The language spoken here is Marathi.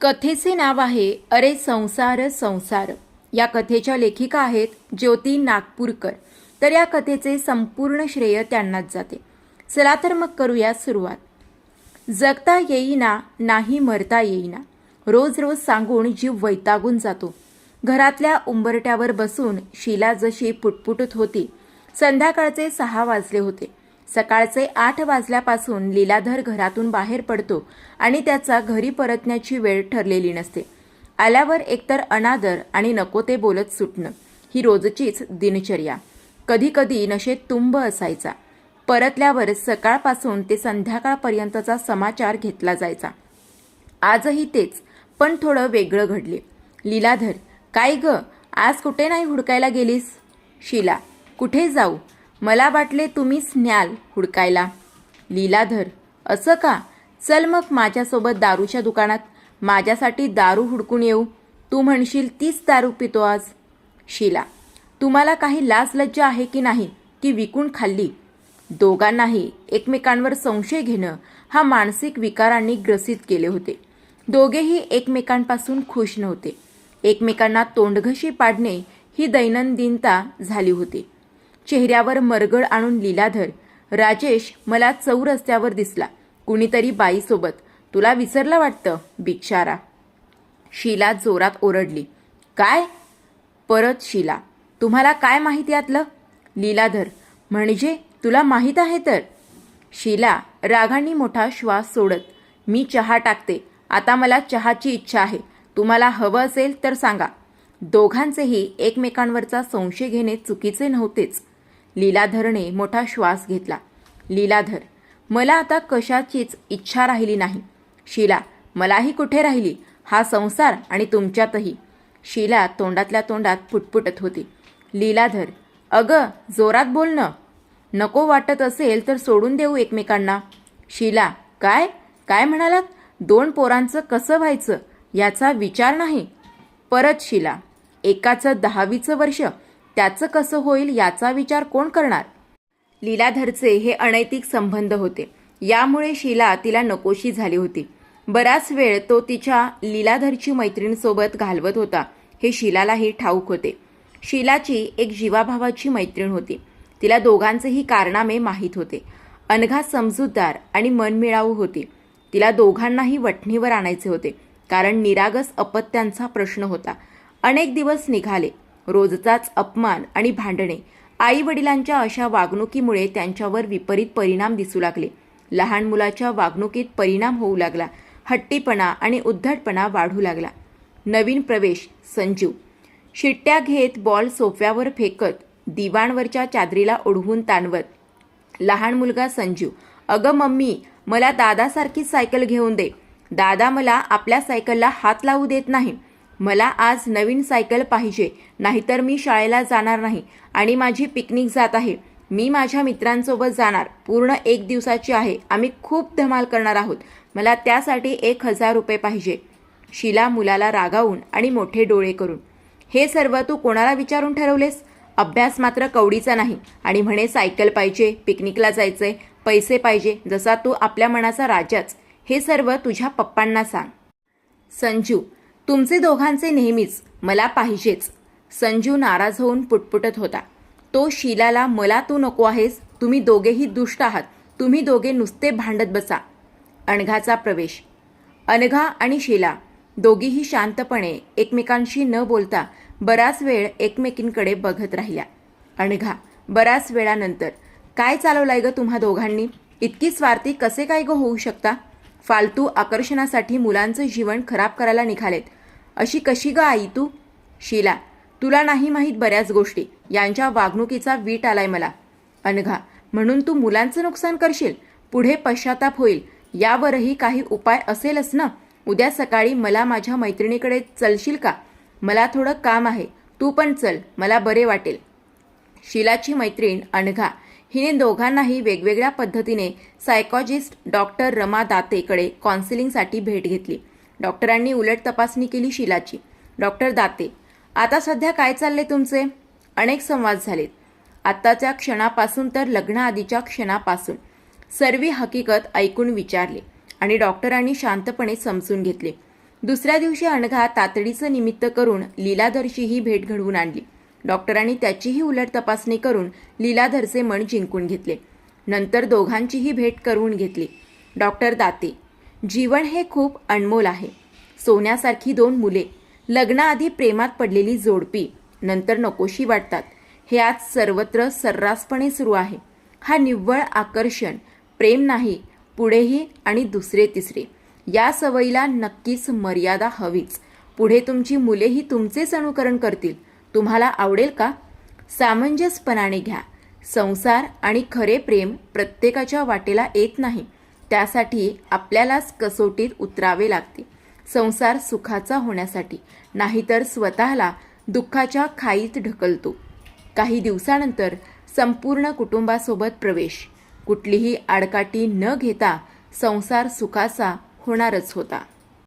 कथेचे नाव आहे अरे संसार संसार. या कथेच्या लेखिका आहेत ज्योती नागपूरकर. तर या कथेचे संपूर्ण श्रेय त्यांनाच जाते. चला तर मग करूया सुरुवात. जगता येईना नाही मरता येईना. रोज रोज सांगून जीव वैतागून जातो. घरातल्या उंबरट्यावर बसून शिला जशी पुटपुटत होती संध्याकाळचे सहा वाजले होते. सकाळचे आठ वाजल्यापासून लीलाधर घरातून बाहेर पडतो आणि त्याचा घरी परतण्याची वेळ ठरलेली नसते. आल्यावर एकतर अनादर आणि नको ते बोलत सुटणं ही रोजचीच दिनचर्या. कधीकधी नशेत तुंब असायचा. परतल्यावर सकाळपासून ते संध्याकाळपर्यंतचा समाचार घेतला जायचा. आजही तेच पण थोडं वेगळं घडले. लीलाधर काय ग? आज कुठे नाही हुडकायला गेलीस? शीला कुठे जाऊ? मला वाटले तुम्हीच न्याल हुडकायला. लीलाधर असं का? चल मग माझ्यासोबत दारूच्या दुकानात. माझ्यासाठी दारू हुडकून येऊ. तू म्हणशील तीच दारू पितो आज. शीला तुम्हाला काही लाज लज्जा आहे की नाही? की विकून खाल्ली. दोघांनाही एकमेकांवर संशय घेणं हा मानसिक विकारांनी ग्रसित केले होते. दोघेही एकमेकांपासून खुश नव्हते. एकमेकांना तोंडघशी पाडणे ही दैनंदिनता झाली होती. चेहऱ्यावर मरगळ आणून लीलाधर. राजेश मला चौ रस्त्यावर दिसला. कुणीतरी बाईसोबत. तुला विसरलं वाटतं बिचारा शीला जोरात ओरडली. काय? परत शीला. तुम्हाला काय माहिती यातलं लीलाधर. म्हणजे तुला माहीत आहे तर शीला. रागांनी मोठा श्वास सोडत. मी चहा टाकते. आता मला चहाची इच्छा आहे. तुम्हाला हवं असेल तर सांगा. दोघांचेही एकमेकांवरचा संशय घेणे चुकीचे नव्हतेच. लीलाधरने मोठा श्वास घेतला. लीलाधर मला आता कशाचीच इच्छा राहिली नाही. शीला मलाही कुठे राहिली? हा संसार आणि तुमच्यातही. शिला तोंडातल्या तोंडात पुटपुटत होती. लीलाधर अगं जोरात बोलणं नको वाटत असेल तर सोडून देऊ एकमेकांना. शीला काय? काय म्हणालात? दोन पोरांचं कसं व्हायचं? याचा विचार नाही. परत शिला. एकाचं दहावीचं वर्ष. त्याचं कसं होईल याचा विचार कोण करणार? लीलाधरचे हे अनैतिक संबंध होते. यामुळे शीला तिला नकोशी झाली होती. बराच वेळ तो तिच्या लीलाधरची मैत्रिणीसोबत घालवत होता. हे शीलालाही ठाऊक होते. शीलाची एक जीवाभावाची मैत्रीण होती. तिला दोघांचेही कारनामे माहीत होते. अनघा समजूतदार आणि मनमिळावू होती. तिला दोघांनाही वठणीवर आणायचे होते. कारण निरागस अपत्यांचा प्रश्न होता. अनेक दिवस निघाले. रोजचाच अपमान आणि भांडणे. आई वडिलांच्या अशा वागणुकीमुळे त्यांच्यावर विपरीत परिणाम दिसू लागले. लहान मुलाच्या वागणुकीत परिणाम होऊ लागला. हट्टीपणा आणि उद्धटपणा वाढू लागला. नवीन प्रवेश संजू शिट्ट्या घेत बॉल सोफ्यावर फेकत दिवाणवरच्या चादरीला ओढवून ताणवत. लहान मुलगा संजू अगं मम्मी मला दादासारखी सायकल घेऊन दे. दादा मला आपल्या सायकलला हात लावू देत नाही. मला आज नवीन सायकल पाहिजे नाहीतर मी शाळेला जाणार नाही आणि माझी पिकनिक जात आहे. मी माझ्या मित्रांसोबत जाणार पूर्ण एक दिवसाची आहे. आम्ही खूप धमाल करणार आहोत. मला त्यासाठी एक हजार रुपये पाहिजे. शिला मुलाला रागावून आणि मोठे डोळे करून. हे सर्व तू कोणाला विचारून ठरवलेस? अभ्यास मात्र कवडीचा नाही. आणि म्हणे सायकल पाहिजे पिकनिकला जायचंय पैसे पाहिजे जसा तू आपल्या मनाचा राजाच. हे सर्व तुझ्या पप्पांना सांग. संजू तुमचे दोघांचे नेहमीच मला पाहिजेच. संजू नाराज होऊन पुटपुटत होता. तो शीलाला मला तू नको आहेस तुम्ही दोघेही दुष्ट आहात तुम्ही दोघे नुसते भांडत बसा. अणघाचा प्रवेश. अनघा आणि शीला दोघीही शांतपणे एकमेकांशी न बोलता बराच वेळ एकमेकींकडे बघत राहिल्या. अणघा बराच वेळानंतर काय चालवलंय ग तुम्हा दोघांनी? इतकी स्वार्थी कसे काय ग होऊ शकता? फालतू आकर्षणासाठी मुलांचं जीवन खराब करायला निघालेत. अशी कशी ग आई तू? शीला तुला नाही माहीत बऱ्याच गोष्टी. यांच्या वागणुकीचा वीट आलाय मला. अनघा म्हणून तू मुलांचं नुकसान करशील? पुढे पश्चाताप होईल. यावरही काही उपाय असेलच ना? उद्या सकाळी मला माझ्या मैत्रिणीकडे चलशील का? मला थोडं काम आहे. तू पण चल मला बरे वाटेल. शीलाची मैत्रीण अनघा हिने दोघांनाही वेगवेगळ्या पद्धतीने सायकॉजिस्ट डॉक्टर रमा दातेकडे काउन्सिलिंगसाठी भेट घेतली. डॉक्टरांनी उलट तपासणी केली शिलाची. डॉक्टर दाते आता सध्या काय चालले तुमचे? अनेक संवाद झालेत. आत्ताच्या क्षणापासून तर लग्नाआधीच्या क्षणापासून. सर्व हकीकत ऐकून विचारले आणि डॉक्टरांनी शांतपणे समजून घेतले. दुसऱ्या दिवशी अणघा तातडीचं निमित्त करून लीलाधरशीही भेट घडवून आणली. डॉक्टरांनी त्याचीही उलट तपासणी करून लीलाधरचे मन जिंकून घेतले. नंतर दोघांचीही भेट करून घेतली. डॉक्टर दाते जीवन हे खूप अनमोल आहे. सोन्यासारखी दोन मुले लग्नाआधी प्रेमात पडलेली जोडपी नंतर नकोशी वाटतात. हे आज सर्वत्र सर्रासपणे सुरू आहे. हा निव्वळ आकर्षण प्रेम नाही पुढेही आणि दुसरे तिसरे. या सवयीला नक्कीच मर्यादा हवीच. पुढे तुमची मुलेही तुमचेच अनुकरण करतील. तुम्हाला आवडेल का? सामंजस्यपणाने घ्या. संसार आणि खरे प्रेम प्रत्येकाच्या वाटेला येत नाही. त्यासाठी आपल्यालाच कसोटीत उतरावे लागते. संसार सुखाचा होण्यासाठी नाहीतर स्वतःला दुःखाच्या खाईत ढकलतो. काही दिवसानंतर संपूर्ण कुटुंबासोबत प्रवेश. कुठलीही आडकाठी न घेता संसार सुखाचा होणारच होता.